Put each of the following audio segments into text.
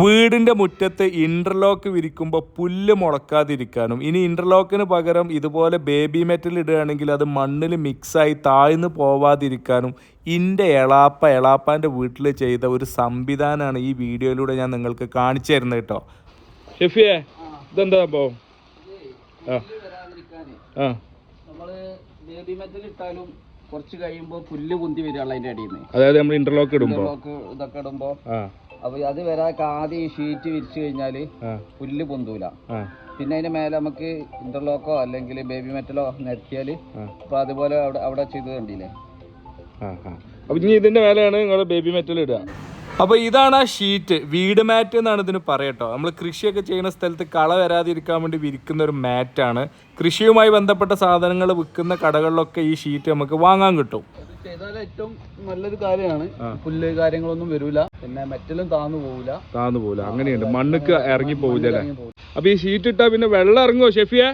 വീടിന്റെ മുറ്റത്ത് ഇന്റർലോക്ക് വിരിക്കുമ്പോൾ പുല്ല് മുളക്കാതിരിക്കാനും. ഇനി ഇന്റർലോക്കിന് പകരം ഇതുപോലെ ബേബി മെറ്റൽ ഇടുകയാണെങ്കിൽ അത് മണ്ണിൽ മിക്സായി താഴ്ന്നു പോവാതിരിക്കാനും ഇന്റെ എളാപ്പ എളാപ്പാന്റെ വീട്ടിൽ ചെയ്ത ഒരു സംവിധാനമാണ് ഈ വീഡിയോയിലൂടെ ഞാൻ നിങ്ങൾക്ക് കാണിച്ചു തരുന്നത് കേട്ടോ. ഷെഫിയെ ഇതെന്താ സംഭവം? ബേബി മെറ്റൽ ഇട്ടാലും കുറച്ച് കഴിയുമ്പോൾ പുല്ല് പൊന്തി വരികയുള്ള അതിന്റെ അടിയിൽ നിന്ന് അതായത് നമ്മൾ ഇന്റർലോക്ക് ഇടുമ്പോൾ ഇന്റർലോക്ക് ഇതൊക്കെ ഇടുമ്പോൾ ആ. അപ്പൊ അത് വരാക്ക് ആദ്യം ഈ ഷീറ്റ് വിരിച്ചു കഴിഞ്ഞാൽ പുല്ല് പൊന്തൂല. പിന്നെ അതിന്റെ മേലെ നമുക്ക് ഇന്റർലോക്കോ അല്ലെങ്കിൽ ബേബി മെറ്റലോ നിരത്തിയാൽ. അപ്പൊ അതുപോലെ അവിടെ അവിടെ ചെയ്ത് കണ്ടില്ലേ? അപ്പൊ ഇനി ഇതിന്റെ മേലെയാണ് നിങ്ങൾ ബേബി മെറ്റൽ ഇടുക. അപ്പൊ ഇതാണ് ആ ഷീറ്റ് വീട് മാറ്റ് എന്നാണ് ഇതിന് പറയട്ടോ. നമ്മൾ കൃഷിയൊക്കെ ചെയ്യുന്ന സ്ഥലത്ത് കള വരാതിരിക്കാൻ വേണ്ടി വിരിക്കുന്ന ഒരു മാറ്റാണ് കൃഷിയുമായി ബന്ധപ്പെട്ട സാധനങ്ങൾ വിൽക്കുന്ന കടകളിലൊക്കെ ഈ ഷീറ്റ് നമുക്ക് വാങ്ങാൻ കിട്ടും. ചെയ്താൽ ഏറ്റവും നല്ലൊരു കാര്യമാണ്. പുല്ല് കാര്യങ്ങളൊന്നും വരൂല. പിന്നെ മെറ്റലും താന്നു പോവില്ല താന്നു പോവില്ല അങ്ങനെയുണ്ട്. മണ്ണുക്ക് ഇറങ്ങി പോവില്ല അപ്പൊ ഈ ഷീറ്റ് ഇട്ടാ പിന്നെ വെള്ളം ഇറങ്ങുമോ ഷെഫിയെ?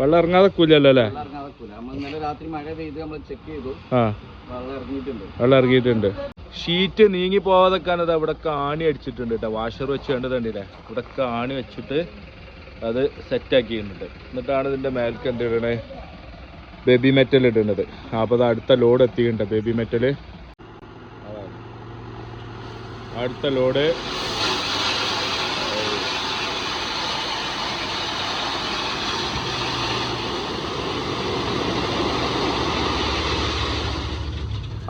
വെള്ളം ഇറങ്ങാതെ കൂലല്ലോ അല്ലേ? വെള്ളം ഇറങ്ങാതെ നമ്മൾ ഇന്നലെ രാത്രി മഴ പെയ്ത് നമ്മൾ ചെക്ക് ചെയ്തു. ആ. വെള്ളം ഇറങ്ങിയിട്ടുണ്ട്. വെള്ളം ഇറങ്ങിയിട്ടുണ്ട്. ഷീറ്റ് നീങ്ങി പോവാതെക്കാനത് അവിടെ കാണി അടിച്ചിട്ടുണ്ട് കേട്ടോ. വാഷർ വെച്ച് കണ്ടതുണ്ടല്ലേ ഇവിടെ കാണി വെച്ചിട്ട് അത് സെറ്റ് ആക്കിയിട്ടുണ്ട്. എന്നിട്ടാണ് ഇതിന്റെ മേൽക്ക് എന്ത് ഇടണേ? ബേബി മെറ്റൽ ഇടുന്നത്. അപ്പോൾ അത് അടുത്ത ലോഡ് എത്തിയിട്ടുണ്ട് ബേബി മെറ്റൽ അടുത്ത ലോഡ്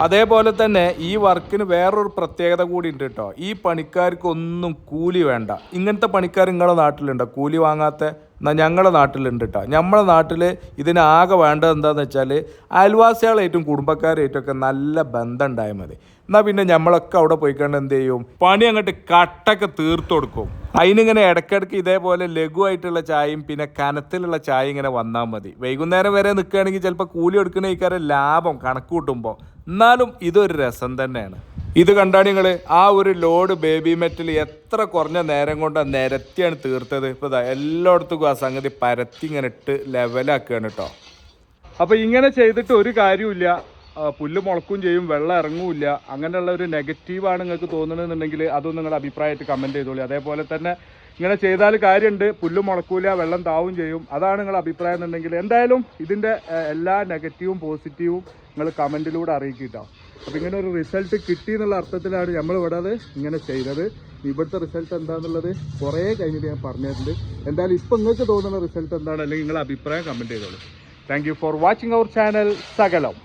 അതേപോലെ തന്നെ ഈ വർക്കിന് വേറൊരു പ്രത്യേകത കൂടി ഉണ്ട് കേട്ടോ. ഈ പണിക്കാർക്ക് ഒന്നും കൂലി വേണ്ട. ഇങ്ങനത്തെ പണിക്കാർ നിങ്ങളുടെ നാട്ടിലുണ്ടോ? കൂലി വാങ്ങാത്ത ഞങ്ങളുടെ നാട്ടിലുണ്ട് കേട്ടോ നമ്മളെ നാട്ടിൽ ഇതിനാകെ വേണ്ടത് എന്താണെന്ന് വെച്ചാൽ അയൽവാസികളായിട്ടും കുടുംബക്കാരായിട്ടൊക്കെ നല്ല ബന്ധം ഉണ്ടായാൽ മതി. എന്നാൽ പിന്നെ നമ്മളൊക്കെ അവിടെ പോയിക്കൊണ്ട് എന്ത് ചെയ്യും? പണി അങ്ങോട്ട് കട്ടൊക്കെ തീർത്തു കൊടുക്കും. അതിനിങ്ങനെ ഇടയ്ക്കിടയ്ക്ക് ഇതേപോലെ ലഘുവായിട്ടുള്ള ചായയും പിന്നെ കനത്തിലുള്ള ചായ ഇങ്ങനെ വന്നാൽ മതി. വൈകുന്നേരം വരെ നിൽക്കുകയാണെങ്കിൽ ചിലപ്പോൾ കൂലി എടുക്കുന്ന ഇക്കാരം ലാഭം കണക്ക് കൂട്ടുമ്പോൾ. എന്നാലും ഇതൊരു രസം തന്നെയാണ്. ഇത് കണ്ടാണ് നിങ്ങൾ ആ ഒരു ലോഡ് ബേബി മെറ്റൽ എത്ര കുറഞ്ഞ നേരം കൊണ്ട് നിരത്തിയാണ് തീർത്തത്. ഇപ്പോൾ എല്ലായിടത്തും ആ സംഗതി പരത്തി ഇങ്ങനെ ഇട്ട് ലെവലാക്കുകയാണ് കേട്ടോ അപ്പോൾ ഇങ്ങനെ ചെയ്തിട്ട് ഒരു കാര്യമില്ല പുല്ല് മുളക്കും ചെയ്യും വെള്ളം ഇറങ്ങൂല്ല അങ്ങനെയുള്ള ഒരു നെഗറ്റീവാണ് നിങ്ങൾക്ക് തോന്നുന്നുണ്ടെങ്കിൽ അതൊന്നും നിങ്ങളുടെ അഭിപ്രായമായിട്ട് കമന്റ് ചെയ്തോളൂ. അതേപോലെ തന്നെ ഇങ്ങനെ ചെയ്താൽ കാര്യമുണ്ട്. പുല്ല് മുളക്കൂല വെള്ളം താവും ചെയ്യും. അതാണ് നിങ്ങളുടെ അഭിപ്രായം എന്നുണ്ടെങ്കിൽ എന്തായാലും ഇതിന്റെ എല്ലാ നെഗറ്റീവും പോസിറ്റീവും നിങ്ങൾ കമന്റിലൂടെ അറിയിക്കിട്ടോ അപ്പോൾ ഇങ്ങനെ ഒരു റിസൾട്ട് കിട്ടി എന്നുള്ള അർത്ഥത്തിലാണ് നമ്മൾ ഇവിടെ അത് ഇങ്ങനെ ചെയ്തത്. ഇവിടുത്തെ റിസൾട്ട് എന്താണെന്നുള്ളത് കുറേ കഴിഞ്ഞിട്ട് ഞാൻ പറഞ്ഞിട്ടുണ്ട്. എന്തായാലും ഇപ്പം നിങ്ങൾക്ക് തോന്നുന്ന റിസൾട്ട് എന്താണ്? അല്ലെങ്കിൽ നിങ്ങളുടെ അഭിപ്രായം കമന്റ് ചെയ്തോളൂ. Thank for watching our channel സകലം.